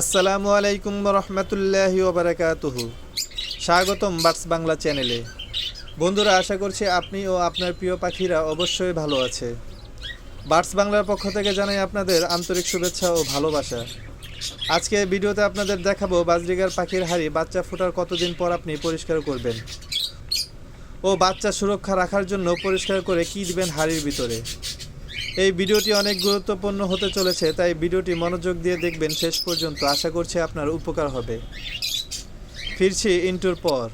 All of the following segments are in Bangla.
আসসালামু আলাইকুম রহমতুল্লাহি ওবরাকাতুহু। স্বাগতম বার্ডস বাংলা চ্যানেলে। বন্ধুরা, আশা করছি আপনি ও আপনার প্রিয় পাখিরা অবশ্যই ভালো আছে। বার্ডস বাংলার পক্ষ থেকে জানাই আপনাদের আন্তরিক শুভেচ্ছা ও ভালোবাসা। আজকে ভিডিওতে আপনাদের দেখাবো বাজরিগার পাখির হাড়ি বাচ্চা ফোটার কতদিন পর আপনি পরিষ্কার করবেন ও বাচ্চা সুরক্ষা রাখার জন্য পরিষ্কার করে কি দিবেন হাড়ির ভিতরে। এই ভিডিওটি অনেক গুরুত্বপূর্ণ হতে চলেছে, তাই ভিডিওটি মনোযোগ দিয়ে দেখবেন। শেষ পর্যন্ত আশা করছি আপনার উপকার হবে। ফিরছি ইন্টুর পর।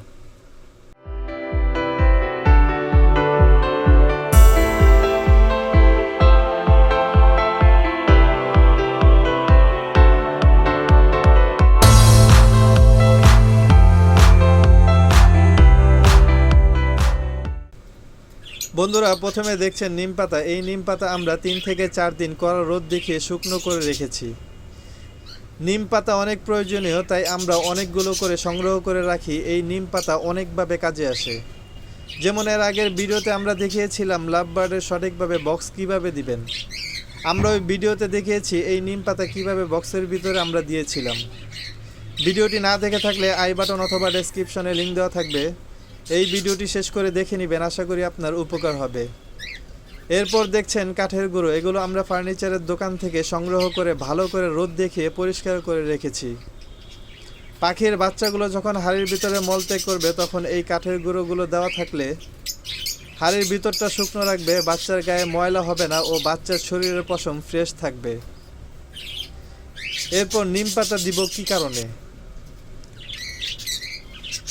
বন্ধুরা, প্রথমে দেখছেন নিম পাতা। এই নিম পাতা আমরা তিন থেকে চার দিন কড়া রোদ দেখিয়ে শুকনো করে রেখেছি। নিম পাতা অনেক প্রয়োজনীয়, তাই আমরা অনেকগুলো করে সংগ্রহ করে রাখি। এই নিম পাতা অনেকভাবে কাজে আসে। যেমন এর আগের ভিডিওতে আমরা দেখিয়েছিলাম লাভ বার্ডের সঠিকভাবে বক্স কীভাবে দিবেন। আমরা ওই ভিডিওতে দেখিয়েছি এই নিম পাতা কীভাবে বক্সের ভিতরে আমরা দিয়েছিলাম। ভিডিওটি না দেখে থাকলে আই বাটন অথবা ডেসক্রিপশনে লিঙ্ক দেওয়া থাকবে। এই ভিডিওটি শেষ করে দেখে নেবেন, আশা করি আপনার উপকার হবে। এরপর দেখছেন কাঠের গুঁড়ো, এগুলো আমরা ফার্নিচারের দোকান থেকে সংগ্রহ করে ভালো করে রোদ দেখিয়ে পরিষ্কার করে রেখেছি। পাখির বাচ্চাগুলো যখন হাড়ির ভিতরে মলত্যাগ করবে, তখন এই কাঠের গুঁড়োগুলো দেওয়া থাকলে হাড়ির ভিতরটা শুকনো রাখবে, বাচ্চার গায়ে ময়লা হবে না ও বাচ্চার শরীরের পশম ফ্রেশ থাকবে। এরপর নিম পাতা দিব কী কারণে?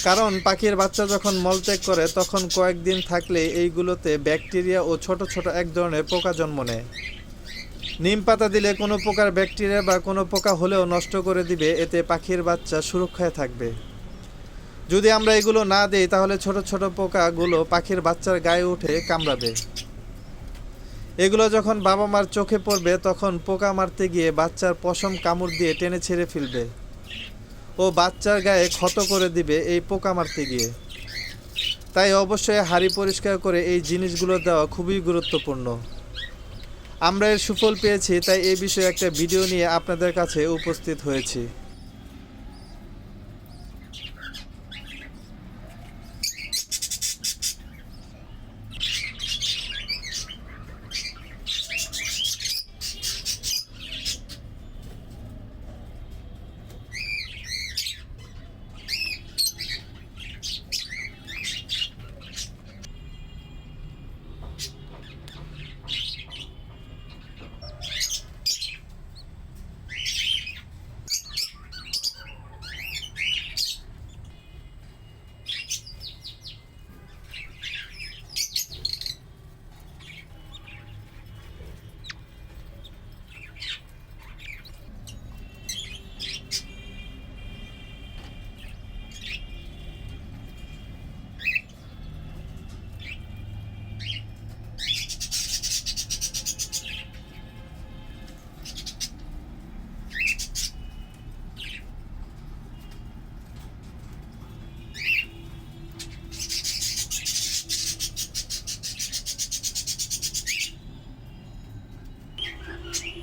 কারণ পাখির বাচ্চা যখন মলত্যাগ করে, তখন কয়েকদিন থাকলে এইগুলোতে ব্যাকটেরিয়া ও ছোট ছোট এক ধরনের পোকা জন্ম নেয়। নিম পাতা দিলে কোনো প্রকার ব্যাকটেরিয়া বা কোনো পোকা হলেও নষ্ট করে দিবে, এতে পাখির বাচ্চা সুরক্ষায় থাকবে। যদি আমরা এগুলো না দিই, তাহলে ছোট ছোট পোকাগুলো পাখির বাচ্চার গায়ে উঠে কামড়াবে। এগুলো যখন বাবা মার চোখে পড়বে, তখন পোকা মারতে গিয়ে বাচ্চার পশম কামড় দিয়ে টেনে ছেড়ে ফেলবে। ও বাচ্চার গায়ে ক্ষত করে দিবে এই পোকা মারতে গিয়ে। তাই অবশ্যই হাড়ি পরিষ্কার করে এই জিনিসগুলো দেওয়া খুবই গুরুত্বপূর্ণ। আমরা এর সুফল পেয়েছি, তাই এ বিষয়ে একটা ভিডিও নিয়ে আপনাদের কাছে উপস্থিত হয়েছি।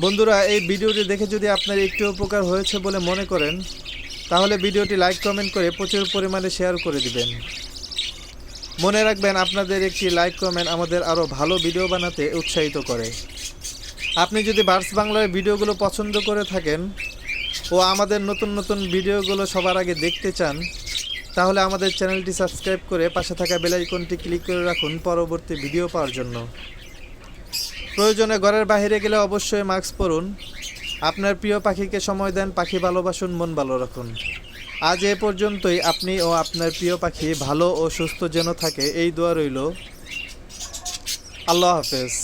বন্ধুরা, এই ভিডিওটি দেখে যদি আপনার একটু উপকার হয়েছে বলে মনে করেন, তাহলে ভিডিওটি লাইক, কমেন্ট করে প্রচুর পরিমাণে শেয়ার করে দিবেন। মনে রাখবেন, আপনাদের একটি লাইক, কমেন্ট আমাদের আরও ভালো ভিডিও বানাতে উৎসাহিত করে। আপনি যদি বার্স বাংলার ভিডিওগুলো পছন্দ করে থাকেন ও আমাদের নতুন নতুন ভিডিওগুলো সবার আগে দেখতে চান, তাহলে আমাদের চ্যানেলটি সাবস্ক্রাইব করে পাশে থাকা বেল আইকনটি ক্লিক করে রাখুন পরবর্তী ভিডিও পাওয়ার জন্য। প্রয়োজনে ঘরের বাহিরে গেলে অবশ্যই মাস্ক পরুন। আপনার প্রিয় পাখিকে সময় দেন পাখি ভালোবাসুন মন ভালো রাখুন। আজ এ পর্যন্তই। আপনি ও আপনার প্রিয় পাখি ভালো ও সুস্থ যেন থাকে, এই দোয়া রইল। আল্লাহ হাফেজ।